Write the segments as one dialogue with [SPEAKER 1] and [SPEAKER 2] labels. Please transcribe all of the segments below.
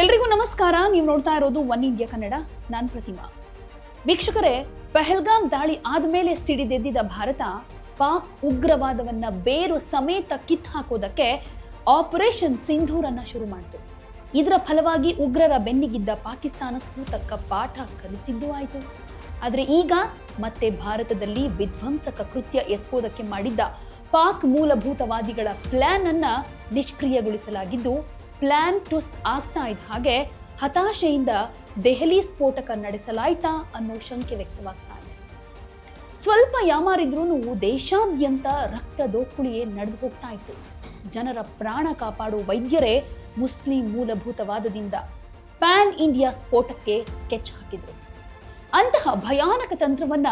[SPEAKER 1] ಎಲ್ರಿಗೂ ನಮಸ್ಕಾರ. ನೀವು ನೋಡ್ತಾ ಇರೋದು ಒನ್ ಇಂಡಿಯಾ ಕನ್ನಡ. ನಾನು ಪ್ರತಿಮಾ. ವೀಕ್ಷಕರೇ ಪೆಹಲ್ಗಾಮ್ ದಾಳಿ ಆದ್ಮೇಲೆ ಸಿಡಿದೆದ್ದಿದ ಭಾರತ ಪಾಕ್ ಉಗ್ರವಾದವನ್ನ ಬೇರು ಸಮೇತ ಕಿತ್ ಹಾಕೋದಕ್ಕೆ ಆಪರೇಷನ್ ಸಿಂಧೂರನ್ನ ಶುರು ಮಾಡಿತು. ಇದರ ಫಲವಾಗಿ ಉಗ್ರರ ಬೆನ್ನಿಗಿದ್ದ ಪಾಕಿಸ್ತಾನಕ್ಕೂ ತಕ್ಕ ಪಾಠ ಕಲಿಸಿದ್ದು ಆಯಿತು. ಆದರೆ ಈಗ ಮತ್ತೆ ಭಾರತದಲ್ಲಿ ವಿಧ್ವಂಸಕ ಕೃತ್ಯ ಎಸಗೋದಕ್ಕೆ ಮಾಡಿದ್ದ ಪಾಕ್ ಮೂಲಭೂತವಾದಿಗಳ ಪ್ಲಾನ್ ಅನ್ನ ನಿಷ್ಕ್ರಿಯಗೊಳಿಸಲಾಗಿದ್ದು ಪ್ಲಾನ್ ಟುಸ್ ಆಗ್ತಾ ಇದ್ದ ಹಾಗೆ ಹತಾಶೆಯಿಂದ ದೆಹಲಿ ಸ್ಫೋಟಕ ನಡೆಸಲಾಯ್ತಾ ಅನ್ನೋ ಶಂಕೆ ವ್ಯಕ್ತವಾಗ್ತಾ ಇದೆ. ಸ್ವಲ್ಪ ಯಾಮಾರಿದ್ರೂ ದೇಶಾದ್ಯಂತ ರಕ್ತ ದೋಕುಳಿಯೇ ನಡೆದು ಹೋಗ್ತಾ ಇತ್ತು. ಜನರ ಪ್ರಾಣ ಕಾಪಾಡುವ ವೈದ್ಯರೇ ಮುಸ್ಲಿಂ ಮೂಲಭೂತವಾದದಿಂದ ಪ್ಯಾನ್ ಇಂಡಿಯಾ ಸ್ಫೋಟಕ್ಕೆ ಸ್ಕೆಚ್ ಹಾಕಿದ್ರು. ಅಂತಹ ಭಯಾನಕ ತಂತ್ರವನ್ನ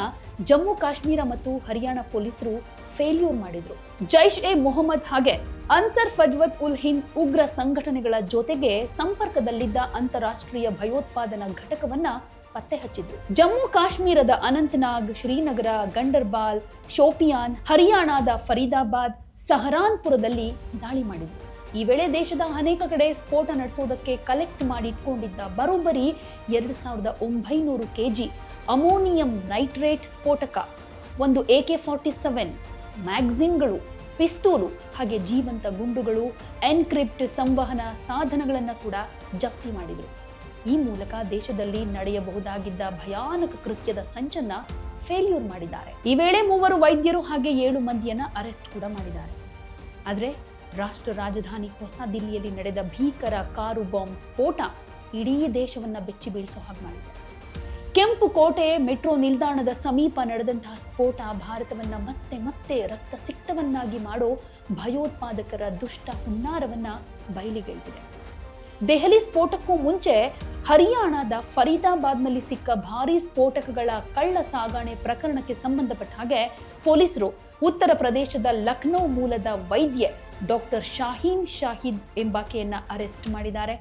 [SPEAKER 1] ಜಮ್ಮು, ಕಾಶ್ಮೀರ ಮತ್ತು ಹರಿಯಾಣ ಪೊಲೀಸರು ಫೇಲ್ಯೂರ್ ಮಾಡಿದ್ರು. ಜೈಷ್ ಎ ಮೊಹಮ್ಮದ್ ಹಾಗೆ ಅನ್ಸರ್ ಫಜ್ವತ್ ಉಲ್ ಹಿಂದ್ ಉಗ್ರ ಸಂಘಟನೆಗಳ ಜೊತೆಗೆ ಸಂಪರ್ಕದಲ್ಲಿದ್ದ ಅಂತಾರಾಷ್ಟ್ರೀಯ ಭಯೋತ್ಪಾದನಾ ಘಟಕವನ್ನ ಪತ್ತೆ ಹಚ್ಚಿದ್ರು. ಜಮ್ಮು, ಕಾಶ್ಮೀರದ ಅನಂತನಾಗ್, ಶ್ರೀನಗರ, ಗಂಡರ್ಬಾಲ್, ಶೋಪಿಯಾನ್, ಹರಿಯಾಣದ ಫರೀದಾಬಾದ್, ಸಹರಾನ್ಪುರದಲ್ಲಿ ದಾಳಿ ಮಾಡಿದ್ರು. ಈ ವೇಳೆ ದೇಶದ ಅನೇಕ ಕಡೆ ಸ್ಫೋಟ ನಡೆಸೋದಕ್ಕೆ ಕಲೆಕ್ಟ್ ಮಾಡಿ ಇಟ್ಕೊಂಡಿದ್ದ ಬರೋಬ್ಬರಿ ಎರಡು ಸಾವಿರದ ಒಂಬೈನೂರು ಕೆಜಿ ಅಮೋನಿಯಂ ನೈಟ್ರೇಟ್ ಸ್ಫೋಟಕ, ಒಂದು ಎ ಕೆ ಫಾರ್ಟಿ ಸೆವೆನ್ ಮ್ಯಾಗ್ಝಿನ್ಗಳು, ಪಿಸ್ತೂಲು ಹಾಗೆ ಜೀವಂತ ಗುಂಡುಗಳು, ಎನ್ಕ್ರಿಪ್ಟ್ ಸಂವಹನ ಸಾಧನಗಳನ್ನು ಕೂಡ ಜಪ್ತಿ ಮಾಡಿದರು. ಈ ಮೂಲಕ ದೇಶದಲ್ಲಿ ನಡೆಯಬಹುದಾಗಿದ್ದ ಭಯಾನಕ ಕೃತ್ಯದ ಸಂಚನ್ನ ಫೇಲ್ಯೂರ್ ಮಾಡಿದ್ದಾರೆ. ಈ ವೇಳೆ ಮೂವರು ವೈದ್ಯರು ಹಾಗೆ ಏಳು ಮಂದಿಯನ್ನ ಅರೆಸ್ಟ್ ಕೂಡ ಮಾಡಿದ್ದಾರೆ. ಆದರೆ ರಾಷ್ಟ್ರ ರಾಜಧಾನಿ ಹೊಸ ದಿಲ್ಲಿಯಲ್ಲಿ ನಡೆದ ಭೀಕರ ಕಾರು ಬಾಂಬ್ ಸ್ಫೋಟ ಇಡೀ ದೇಶವನ್ನ ಬೆಚ್ಚಿ ಬೀಳಿಸೋ ಹಾಗೆ ಮಾಡಿದೆ. ಕೆಂಪು ಕೋಟೆ ಮೆಟ್ರೋ ನಿಲ್ದಾಣದ ಸಮೀಪ ನಡೆದಂತಹ ಸ್ಫೋಟ ಭಾರತವನ್ನ ಮತ್ತೆ ಮತ್ತೆ ರಕ್ತ ಸಿಕ್ತವನ್ನಾಗಿ ಮಾಡೋ ಭಯೋತ್ಪಾದಕರ ದುಷ್ಟ ಹುನ್ನಾರವನ್ನ ಬಯಲಿಗೆಳ್ತಿದೆ. ದೆಹಲಿ ಸ್ಫೋಟಕ್ಕೂ ಮುಂಚೆ ಹರಿಯಾಣದ ಫರೀದಾಬಾದ್ನಲ್ಲಿ ಸಿಕ್ಕ ಭಾರೀ ಸ್ಫೋಟಕಗಳ ಕಳ್ಳ ಸಾಗಾಣೆ ಪ್ರಕರಣಕ್ಕೆ ಸಂಬಂಧಪಟ್ಟ ಹಾಗೆ ಪೊಲೀಸರು ಉತ್ತರ ಪ್ರದೇಶದ ಲಖನೌ ಮೂಲದ ವೈದ್ಯೆ ಡಾಕ್ಟರ್ ಶಾಹೀನ್ ಶಾಹಿದ್ ಎಂಬಾಕೆಯನ್ನು ಅರೆಸ್ಟ್ ಮಾಡಿದ್ದಾರೆ.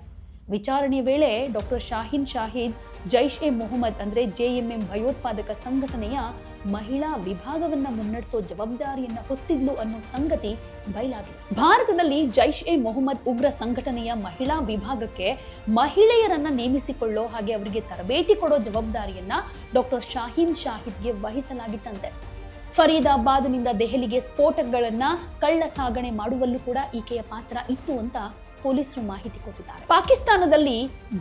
[SPEAKER 1] ವಿಚಾರಣೆ ವೇಳೆ ಡಾಕ್ಟರ್ ಶಾಹೀನ್ ಶಾಹಿದ್, ಜೈಷ್ ಎ ಮೊಹಮ್ಮದ್ ಅಂದ್ರೆ ಜೆಎಂಎಂ ಭಯೋತ್ಪಾದಕ ಸಂಘಟನೆಯ ಮಹಿಳಾ ವಿಭಾಗವನ್ನ ಮುನ್ನಡೆಸೋ ಜವಾಬ್ದಾರಿಯನ್ನ ಹೊತ್ತಿದ್ಲು ಅನ್ನೋ ಸಂಗತಿ ಬಯಲಾಗಿದೆ. ಭಾರತದಲ್ಲಿ ಜೈಷ್ ಎ ಮೊಹಮ್ಮದ್ ಉಗ್ರ ಸಂಘಟನೆಯ ಮಹಿಳಾ ವಿಭಾಗಕ್ಕೆ ಮಹಿಳೆಯರನ್ನ ನೇಮಿಸಿಕೊಳ್ಳೋ ಹಾಗೆ ಅವರಿಗೆ ತರಬೇತಿ ಕೊಡೋ ಜವಾಬ್ದಾರಿಯನ್ನ ಡಾಕ್ಟರ್ ಶಾಹೀನ್ ಶಾಹಿದ್ಗೆ ವಹಿಸಲಾಗಿತ್ತಂತೆ. ಫರೀದಾಬಾದ್ನಿಂದ ದೆಹಲಿಗೆ ಸ್ಫೋಟಕಗಳನ್ನ ಕಳ್ಳ ಸಾಗಣೆ ಮಾಡುವಲ್ಲೂ ಕೂಡ ಈಕೆಯ ಪಾತ್ರ ಇತ್ತು ಅಂತ ಪೊಲೀಸರು ಮಾಹಿತಿ ಕೊಟ್ಟಿದ್ದಾರೆ. ಪಾಕಿಸ್ತಾನದಲ್ಲಿ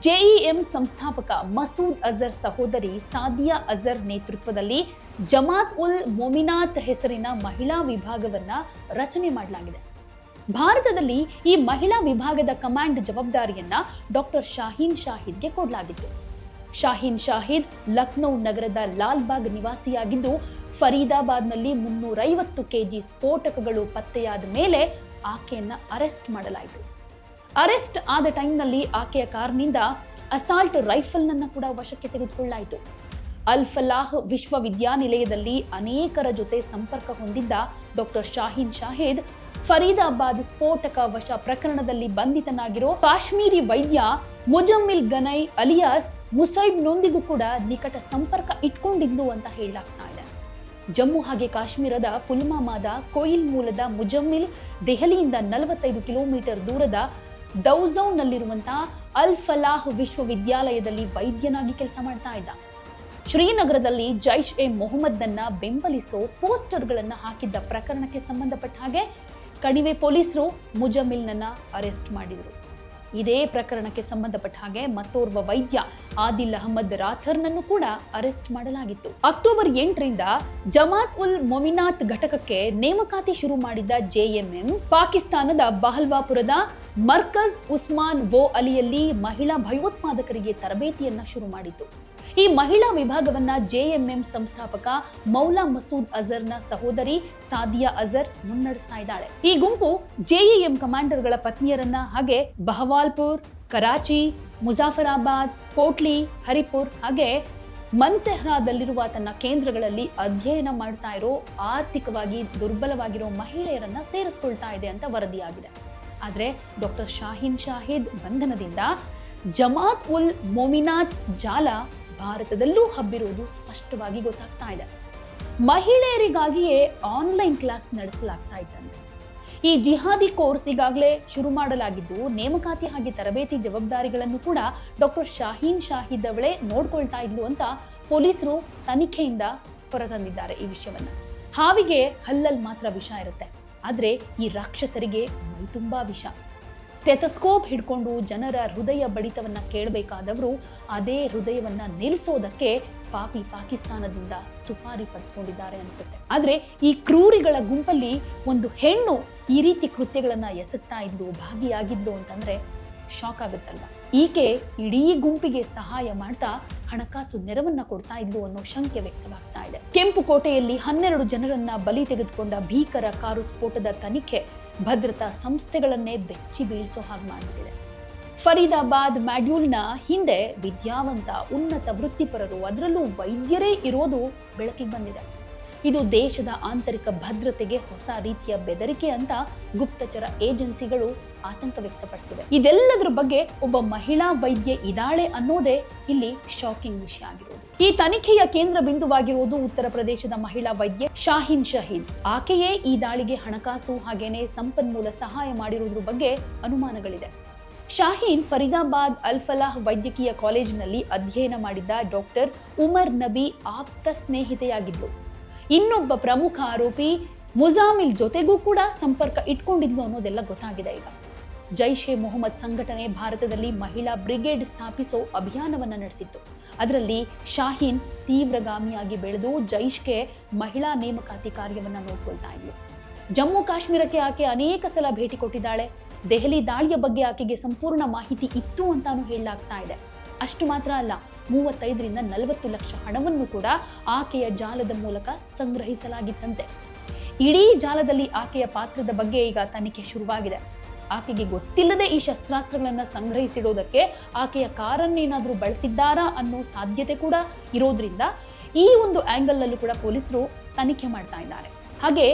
[SPEAKER 1] ಜೆಇಎಂ ಸಂಸ್ಥಾಪಕ ಮಸೂದ್ ಅಜರ್ ಸಹೋದರಿ ಸಾದಿಯಾ ಅಜರ್ ನೇತೃತ್ವದಲ್ಲಿ ಜಮಾತ್ ಉಲ್ ಮೊಮಿನಾತ್ ಹೆಸರಿನ ಮಹಿಳಾ ವಿಭಾಗವನ್ನ ರಚನೆ ಮಾಡಲಾಗಿದೆ. ಭಾರತದಲ್ಲಿ ಈ ಮಹಿಳಾ ವಿಭಾಗದ ಕಮಾಂಡ್ ಜವಾಬ್ದಾರಿಯನ್ನ ಡಾಕ್ಟರ್ ಶಾಹೀನ್ ಶಾಹಿದ್ಗೆ ಕೊಡಲಾಗಿತ್ತು. ಶಾಹೀನ್ ಶಾಹಿದ್ ಲಕ್ನೌ ನಗರದ ಲಾಲ್ಬಾಗ್ ನಿವಾಸಿಯಾಗಿದ್ದು ಫರೀದಾಬಾದ್ನಲ್ಲಿ ಮುನ್ನೂರೈವತ್ತು ಕೆಜಿ ಸ್ಫೋಟಕಗಳು ಪತ್ತೆಯಾದ ಮೇಲೆ ಆಕೆಯನ್ನ ಅರೆಸ್ಟ್ ಮಾಡಲಾಯಿತು. ಅರೆಸ್ಟ್ ಆದ ಟೈಮ್ನಲ್ಲಿ ಆಕೆಯ ಕಾರ್ನಿಂದ ಅಸಾಲ್ಟ್ ರೈಫಲ್ನನ್ನು ಕೂಡ ವಶಕ್ಕೆ ತೆಗೆದುಕೊಳ್ಳಲಾಯಿತು. ಅಲ್ಫಲಾಹ್ ವಿಶ್ವವಿದ್ಯಾನಿಲಯದಲ್ಲಿ ಅನೇಕರ ಜೊತೆ ಸಂಪರ್ಕ ಹೊಂದಿದ್ದ ಡಾಕ್ಟರ್ ಶಾಹೀನ್ ಶಾಹಿದ್, ಫರೀದಾಬಾದ್ ಸ್ಫೋಟಕ ವಶ ಪ್ರಕರಣದಲ್ಲಿ ಬಂಧಿತನಾಗಿರೋ ಕಾಶ್ಮೀರಿ ವೈದ್ಯ ಮುಜಮ್ಮಿಲ್ ಗನೈ ಅಲಿಯಾಸ್ ಮುಸೈಬ್ನೊಂದಿಗೂ ಕೂಡ ನಿಕಟ ಸಂಪರ್ಕ ಇಟ್ಕೊಂಡಿದ್ಲು ಅಂತ ಹೇಳಲಾಗ್ತಾ ಜಮ್ಮು ಹಾಗೆ ಕಾಶ್ಮೀರದ ಪುಲ್ವಾಮಾದ ಕೊಯಿಲ್ ಮೂಲದ ಮುಜಮ್ಮಿಲ್ ದೆಹಲಿಯಿಂದ ನಲವತ್ತೈದು ಕಿಲೋಮೀಟರ್ ದೂರದ ದೌಝೌನ್ನಲ್ಲಿರುವಂತಹ ಅಲ್ ಫಲಾಹ್ ವಿಶ್ವವಿದ್ಯಾಲಯದಲ್ಲಿ ವೈದ್ಯನಾಗಿ ಕೆಲಸ ಮಾಡ್ತಾ ಇದ್ದ. ಶ್ರೀನಗರದಲ್ಲಿ ಜೈಷ್ ಎ ಮೊಹಮ್ಮದ್ನನ್ನ ಬೆಂಬಲಿಸೋ ಪೋಸ್ಟರ್ಗಳನ್ನು ಹಾಕಿದ್ದ ಪ್ರಕರಣಕ್ಕೆ ಸಂಬಂಧಪಟ್ಟ ಹಾಗೆ ಕಣಿವೆ ಪೊಲೀಸರು ಮುಜಮಿಲ್ನನ್ನ ಅರೆಸ್ಟ್ ಮಾಡಿದರು. ಇದೇ ಪ್ರಕರಣಕ್ಕೆ ಸಂಬಂಧಪಟ್ಟ ಹಾಗೆ ಮತ್ತೋರ್ವ ವೈದ್ಯ ಆದಿಲ್ ಅಹಮದ್ ರಾಥರ್ನನ್ನು ಕೂಡ ಅರೆಸ್ಟ್ ಮಾಡಲಾಗಿತ್ತು. ಅಕ್ಟೋಬರ್ ಎಂಟರಿಂದ ಜಮಾತ್ ಉಲ್ ಮೊಮಿನಾತ್ ಘಟಕಕ್ಕೆ ನೇಮಕಾತಿ ಶುರು ಮಾಡಿದ್ದ ಜೆಎಂಎಂ ಪಾಕಿಸ್ತಾನದ ಬಹಲ್ವಾಪುರದ ಮರ್ಕಜ್ ಉಸ್ಮಾನ್ ವೋ ಅಲಿಯಲ್ಲಿ ಮಹಿಳಾ ಭಯೋತ್ಪಾದಕರಿಗೆ ತರಬೇತಿಯನ್ನ ಶುರು ಮಾಡಿತು ಈ ಮಹಿಳಾ ವಿಭಾಗವನ್ನ ಜೆಎಂಎಂ ಸಂಸ್ಥಾಪಕ ಮೌಲಾ ಮಸೂದ್ ಅಜರ್ನ ಸಹೋದರಿ ಸಾದಿಯಾ ಅಜರ್ ಮುನ್ನಡೆಸ್ತಾ ಇದ್ದಾಳೆ. ಈ ಗುಂಪು ಜೆಎಎಂ ಕಮಾಂಡರ್ಗಳ ಪತ್ನಿಯರನ್ನ ಹಾಗೆ ಬಹವಾಲ್ಪುರ್ ಕರಾಚಿ, ಮುಜಾಫರಾಬಾದ್, ಕೋಟ್ಲಿ, ಹರಿಪುರ್ ಹಾಗೆ ಮನ್ಸೆಹ್ರಾದಲ್ಲಿರುವ ತನ್ನ ಕೇಂದ್ರಗಳಲ್ಲಿ ಅಧ್ಯಯನ ಮಾಡ್ತಾ ಇರೋ, ಆರ್ಥಿಕವಾಗಿ ದುರ್ಬಲವಾಗಿರೋ ಮಹಿಳೆಯರನ್ನ ಸೇರಿಸ್ಕೊಳ್ತಾ ಇದೆ ಅಂತ ವರದಿಯಾಗಿದೆ. ಆದರೆ ಡಾಕ್ಟರ್ ಶಾಹೀನ್ ಶಾಹಿದ್ ಬಂಧನದಿಂದ ಜಮಾತ್ ಉಲ್ ಮೊಮಿನಾತ್ ಜಾಲ ಭಾರತದಲ್ಲೂ ಹಬ್ಬಿರುವುದು ಸ್ಪಷ್ಟವಾಗಿ ಗೊತ್ತಾಗ್ತಾ ಇದೆ. ಮಹಿಳೆಯರಿಗಾಗಿಯೇ ಆನ್ಲೈನ್ ಕ್ಲಾಸ್ ನಡೆಸಲಾಗ್ತಾ ಇತ್ತಂತೆ. ಈ ಜಿಹಾದಿ ಕೋರ್ಸ್ ಈಗಾಗಲೇ ಶುರು ಮಾಡಲಾಗಿದ್ದು, ನೇಮಕಾತಿ ಹಾಗೆ ತರಬೇತಿ ಜವಾಬ್ದಾರಿಗಳನ್ನು ಕೂಡ ಡಾಕ್ಟರ್ ಶಾಹೀನ್ ಶಾಹಿದ್ ಅವಳೇ ನೋಡ್ಕೊಳ್ತಾ ಇದ್ಲು ಅಂತ ಪೊಲೀಸರು ತನಿಖೆಯಿಂದ ಹೊರತಂದಿದ್ದಾರೆ ಈ ವಿಷಯವನ್ನ. ಹಾವಿಗೆ ಹಲ್ಲಲ್ಲಿ ಮಾತ್ರ ವಿಷ ಇರುತ್ತೆ. ಆದ್ರೆ ಈ ರಾಕ್ಷಸರಿಗೆ ತುಂಬಾ ವಿಷ. ಸ್ಟೆಥಸ್ಕೋಪ್ ಹಿಡ್ಕೊಂಡು ಜನರ ಹೃದಯ ಬಡಿತವನ್ನ ಕೇಳಬೇಕಾದವರು ಅದೇ ಹೃದಯವನ್ನ ನಿಲ್ಲಿಸೋದಕ್ಕೆ ಪಾಪಿ ಪಾಕಿಸ್ತಾನದಿಂದ ಸುಪಾರಿ ಪಡ್ಕೊಂಡಿದ್ದಾರೆ ಅನ್ಸುತ್ತೆ. ಆದ್ರೆ ಈ ಕ್ರೂರಿಗಳ ಗುಂಪಲ್ಲಿ ಒಂದು ಹೆಣ್ಣು ಈ ರೀತಿ ಕೃತ್ಯಗಳನ್ನ ಎಸಗ್ತಾ ಇದ್ದು ಭಾಗಿಯಾಗಿದ್ದು ಅಂತಂದ್ರೆ ಶಾಕ್ ಆಗುತ್ತಲ್ವ? ಈಕೆ ಇಡೀ ಗುಂಪಿಗೆ ಸಹಾಯ ಮಾಡ್ತಾ ಹಣಕಾಸು ನೆರವನ್ನ ಕೊಡ್ತಾ ಇದ್ಲು ಅನ್ನೋ ಶಂಕೆ ವ್ಯಕ್ತವಾಗ್ತಾ ಇದೆ. ಕೆಂಪು ಕೋಟೆಯಲ್ಲಿ ಹನ್ನೆರಡು ಜನರನ್ನ ಬಲಿ ತೆಗೆದುಕೊಂಡ ಭೀಕರ ಕಾರು ಸ್ಫೋಟದ ತನಿಖೆ ಭದ್ರತಾ ಸಂಸ್ಥೆಗಳನ್ನೇ ಬೆಚ್ಚಿ ಬೀಳಿಸೋ ಹಾಗೆ ಮಾಡಿಬಿಟ್ಟಿದೆ. ಫರೀದಾಬಾದ್ ಮ್ಯಾಡ್ಯೂಲ್ನ ಹಿಂದೆ ವಿದ್ಯಾವಂತ ಉನ್ನತ ವೃತ್ತಿಪರರು ಅದರಲ್ಲೂ ವೈದ್ಯರೇ ಇರೋದು ಬೆಳಕಿಗೆ ಬಂದಿದೆ. ಇದು ದೇಶದ ಆಂತರಿಕ ಭದ್ರತೆಗೆ ಹೊಸ ರೀತಿಯ ಬೆದರಿಕೆ ಅಂತ ಗುಪ್ತಚರ ಏಜೆನ್ಸಿಗಳು ಆತಂಕ ವ್ಯಕ್ತಪಡಿಸಿವೆ. ಇದೆಲ್ಲದರ ಬಗ್ಗೆ ಒಬ್ಬ ಮಹಿಳಾ ವೈದ್ಯ ಇದಾಳೆ ಅನ್ನೋದೇ ಇಲ್ಲಿ ಶಾಕಿಂಗ್ ವಿಷಯ ಆಗಿರೋದು. ಈ ತನಿಖೆಯ ಕೇಂದ್ರ ಬಿಂದುವಾಗಿರುವುದು ಉತ್ತರ ಪ್ರದೇಶದ ಮಹಿಳಾ ವೈದ್ಯೆ ಶಾಹಿನ್ ಶಹೀದ್. ಆಕೆಯೇ ಈ ದಾಳಿಗೆ ಹಣಕಾಸು ಹಾಗೇನೆ ಸಂಪನ್ಮೂಲ ಸಹಾಯ ಮಾಡಿರುವುದ್ರ ಬಗ್ಗೆ ಅನುಮಾನಗಳಿದೆ. ಶಾಹೀನ್ ಫರೀದಾಬಾದ್ ಅಲ್ಫಲಾಹ್ ವೈದ್ಯಕೀಯ ಕಾಲೇಜಿನಲ್ಲಿ ಅಧ್ಯಯನ ಮಾಡಿದ್ದ ಡಾಕ್ಟರ್ ಉಮರ್ ನಬಿ ಆಪ್ತ ಸ್ನೇಹಿತೆಯಾಗಿದ್ಲು ಇನ್ನೊಬ್ಬ ಪ್ರಮುಖ ಆರೋಪಿ ಮುಜಾಮಿಲ್ ಜೊತೆಗೂ ಕೂಡ ಸಂಪರ್ಕ ಇಟ್ಕೊಂಡಿದ್ಲು ಅನ್ನೋದೆಲ್ಲ ಗೊತ್ತಾಗಿದೆ ಈಗ. ಜೈಷ್ ಎ ಮೊಹಮ್ಮದ್ ಸಂಘಟನೆ ಭಾರತದಲ್ಲಿ ಮಹಿಳಾ ಬ್ರಿಗೇಡ್ ಸ್ಥಾಪಿಸೋ ಅಭಿಯಾನವನ್ನ ನಡೆಸಿತ್ತು. ಅದರಲ್ಲಿ ಶಾಹೀನ್ ತೀವ್ರಗಾಮಿಯಾಗಿ ಬೆಳೆದು ಜೈಷ್ಗೆ ಮಹಿಳಾ ನೇಮಕಾತಿ ಕಾರ್ಯವನ್ನ ನೋಡ್ಕೊಳ್ತಾ ಇದ್ಲು. ಜಮ್ಮು ಕಾಶ್ಮೀರಕ್ಕೆ ಆಕೆ ಅನೇಕ ಸಲ ಭೇಟಿ ಕೊಟ್ಟಿದ್ದಾಳೆ. ದೆಹಲಿ ದಾಳಿಯ ಬಗ್ಗೆ ಆಕೆಗೆ ಸಂಪೂರ್ಣ ಮಾಹಿತಿ ಇತ್ತು ಅಂತಾನು ಹೇಳಲಾಗ್ತಾ ಇದೆ. ಅಷ್ಟು ಮಾತ್ರ ಅಲ್ಲ, ಮೂವತ್ತೈದರಿಂದ ನಲವತ್ತು ಲಕ್ಷ ಹಣವನ್ನು ಕೂಡ ಆಕೆಯ ಜಾಲದ ಮೂಲಕ ಸಂಗ್ರಹಿಸಲಾಗಿತ್ತಂತೆ. ಇಡೀ ಜಾಲದಲ್ಲಿ ಆಕೆಯ ಪಾತ್ರದ ಬಗ್ಗೆ ಈಗ ತನಿಖೆ ಶುರುವಾಗಿದೆ. ಆಕೆಗೆ ಗೊತ್ತಿಲ್ಲದೆ ಈ ಶಸ್ತ್ರಾಸ್ತ್ರಗಳನ್ನು ಸಂಗ್ರಹಿಸಿಡೋದಕ್ಕೆ ಆಕೆಯ ಕಾರನ್ನೇನಾದರೂ ಬಳಸಿದ್ದಾರಾ ಅನ್ನೋ ಸಾಧ್ಯತೆ ಕೂಡ ಇರೋದ್ರಿಂದ ಈ ಒಂದು ಆ್ಯಂಗಲ್ನಲ್ಲೂ ಕೂಡ ಪೊಲೀಸರು ತನಿಖೆ ಮಾಡ್ತಾ ಇದ್ದಾರೆ. ಹಾಗೆ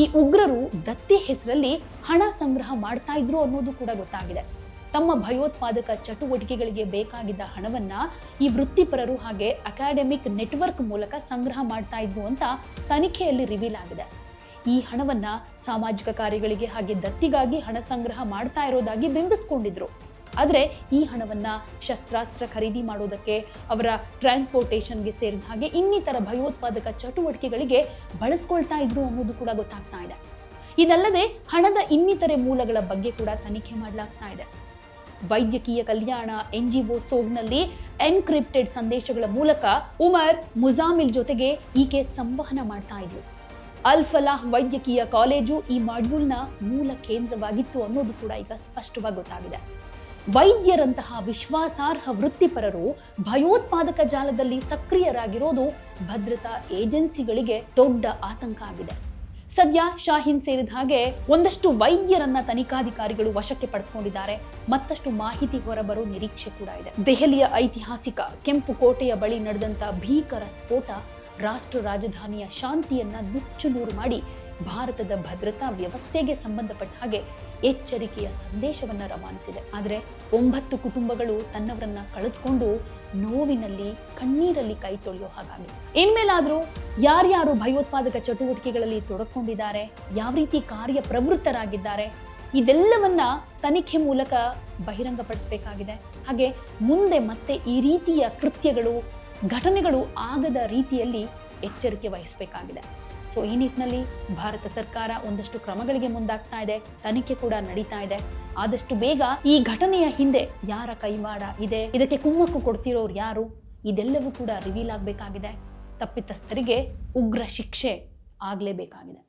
[SPEAKER 1] ಈ ಉಗ್ರರು ದತ್ತಿ ಹೆಸರಲ್ಲಿ ಹಣ ಸಂಗ್ರಹ ಮಾಡ್ತಾ ಇದ್ರು ಅನ್ನೋದು ಕೂಡ ಗೊತ್ತಾಗಿದೆ. ತಮ್ಮ ಭಯೋತ್ಪಾದಕ ಚಟುವಟಿಕೆಗಳಿಗೆ ಬೇಕಾಗಿದ್ದ ಹಣವನ್ನ ಈ ವೃತ್ತಿಪರರು ಹಾಗೆ ಅಕಾಡೆಮಿಕ್ ನೆಟ್ವರ್ಕ್ ಮೂಲಕ ಸಂಗ್ರಹ ಮಾಡ್ತಾ ಇದ್ರು ಅಂತ ತನಿಖೆಯಲ್ಲಿ ರಿವೀಲ್ ಆಗಿದೆ. ಈ ಹಣವನ್ನ ಸಾಮಾಜಿಕ ಕಾರ್ಯಗಳಿಗೆ ಹಾಗೆ ದತ್ತಿಗಾಗಿ ಹಣ ಸಂಗ್ರಹ ಮಾಡ್ತಾ ಇರೋದಾಗಿ ಬಿಂಬಿಸ್ಕೊಂಡಿದ್ರು. ಆದರೆ ಈ ಹಣವನ್ನು ಶಸ್ತ್ರಾಸ್ತ್ರ ಖರೀದಿ ಮಾಡೋದಕ್ಕೆ ಅವರ ಟ್ರಾನ್ಸ್ಪೋರ್ಟೇಷನ್ಗೆ ಸೇರಿದ ಹಾಗೆ ಇನ್ನಿತರ ಭಯೋತ್ಪಾದಕ ಚಟುವಟಿಕೆಗಳಿಗೆ ಬಳಸ್ಕೊಳ್ತಾ ಇದ್ರು ಅನ್ನೋದು ಕೂಡ ಗೊತ್ತಾಗ್ತಾ ಇದೆ. ಇದಲ್ಲದೆ ಹಣದ ಇನ್ನಿತರೆ ಮೂಲಗಳ ಬಗ್ಗೆ ಕೂಡ ತನಿಖೆ ಮಾಡಲಾಗ್ತಾ ಇದೆ. ವೈದ್ಯಕೀಯ ಕಲ್ಯಾಣ ಎನ್ ಜಿ ಒ ಸೋಗ್ನಲ್ಲಿ ಎನ್ಕ್ರಿಪ್ಟೆಡ್ ಸಂದೇಶಗಳ ಮೂಲಕ ಉಮರ್ ಮುಜಾಮಿಲ್ ಜೊತೆಗೆ ಈಕೆ ಸಂವಹನ ಮಾಡ್ತಾ ಇದ್ಲು. ಅಲ್ ಫಲಾಹ್ ವೈದ್ಯಕೀಯ ಕಾಲೇಜು ಈ ಮಾಡ್ಯೂಲ್ನ ಮೂಲ ಕೇಂದ್ರವಾಗಿತ್ತು ಅನ್ನೋದು ಕೂಡ ಈಗ ಸ್ಪಷ್ಟವಾಗಿ ಗೊತ್ತಾಗಿದೆ. ವೈದ್ಯರಂತಹ ವಿಶ್ವಾಸಾರ್ಹ ವೃತ್ತಿಪರರು ಭಯೋತ್ಪಾದಕ ಜಾಲದಲ್ಲಿ ಸಕ್ರಿಯರಾಗಿರೋದು ಭದ್ರತಾ ಏಜೆನ್ಸಿಗಳಿಗೆ ದೊಡ್ಡ ಆತಂಕ ಆಗಿದೆ. ಸದ್ಯ ಶಾಹೀನ್ ಸೇರಿದ ಹಾಗೆ ಒಂದಷ್ಟು ವೈದ್ಯರನ್ನ ತನಿಖಾಧಿಕಾರಿಗಳು ವಶಕ್ಕೆ ಪಡೆದುಕೊಂಡಿದ್ದಾರೆ. ಮತ್ತಷ್ಟು ಮಾಹಿತಿ ಹೊರಬರೋ ನಿರೀಕ್ಷೆ ಕೂಡ ಇದೆ. ದೆಹಲಿಯ ಐತಿಹಾಸಿಕ ಕೆಂಪು ಕೋಟೆಯ ಬಳಿ ನಡೆದಂತ ಭೀಕರ ಸ್ಫೋಟ ರಾಷ್ಟ್ರ ರಾಜಧಾನಿಯ ಶಾಂತಿಯನ್ನ ನುಚ್ಚು ನೂರು ಮಾಡಿ ಭಾರತದ ಭದ್ರತಾ ವ್ಯವಸ್ಥೆಗೆ ಸಂಬಂಧಪಟ್ಟ ಹಾಗೆ ಎಚ್ಚರಿಕೆಯ ಸಂದೇಶವನ್ನ ರವಾನಿಸಿದೆ. ಆದರೆ ಒಂಬತ್ತು ಕುಟುಂಬಗಳು ತನ್ನವರನ್ನ ಕಳೆದುಕೊಂಡು ನೋವಿನಲ್ಲಿ, ಕಣ್ಣೀರಲ್ಲಿ ಕೈ ತೊಳೆಯೋ ಹಾಗಾಗಿ ಇನ್ಮೇಲಾದ್ರೂ ಯಾರ್ಯಾರು ಭಯೋತ್ಪಾದಕ ಚಟುವಟಿಕೆಗಳಲ್ಲಿ ತೊಡಕೊಂಡಿದ್ದಾರೆ, ಯಾವ ರೀತಿ ಕಾರ್ಯ ಪ್ರವೃತ್ತರಾಗಿದ್ದಾರೆ, ಇದೆಲ್ಲವನ್ನ ತನಿಖೆ ಮೂಲಕ ಬಹಿರಂಗಪಡಿಸಬೇಕಾಗಿದೆ. ಹಾಗೆ ಮುಂದೆ ಮತ್ತೆ ಈ ರೀತಿಯ ಕೃತ್ಯಗಳು, ಘಟನೆಗಳು ಆಗದ ರೀತಿಯಲ್ಲಿ ಎಚ್ಚರಿಕೆ ವಹಿಸಬೇಕಾಗಿದೆ. ಸೊ ಈ ನಿಟ್ಟಿನಲ್ಲಿ ಭಾರತ ಸರ್ಕಾರ ಒಂದಷ್ಟು ಕ್ರಮಗಳಿಗೆ ಮುಂದಾಗ್ತಾ ಇದೆ, ತನಿಖೆ ಕೂಡ ನಡೀತಾ ಇದೆ. ಆದಷ್ಟು ಬೇಗ ಈ ಘಟನೆಯ ಹಿಂದೆ ಯಾರ ಕೈವಾಡ ಇದೆ, ಇದಕ್ಕೆ ಕುಮ್ಮಕ್ಕು ಕೊಡ್ತಿರೋರು ಯಾರು, ಇದೆಲ್ಲವೂ ಕೂಡ ರಿವೀಲ್ ಆಗಬೇಕಾಗಿದೆ. ತಪ್ಪಿತಸ್ಥರಿಗೆ ಉಗ್ರ ಶಿಕ್ಷೆ ಆಗಲೇಬೇಕಾಗಿದೆ.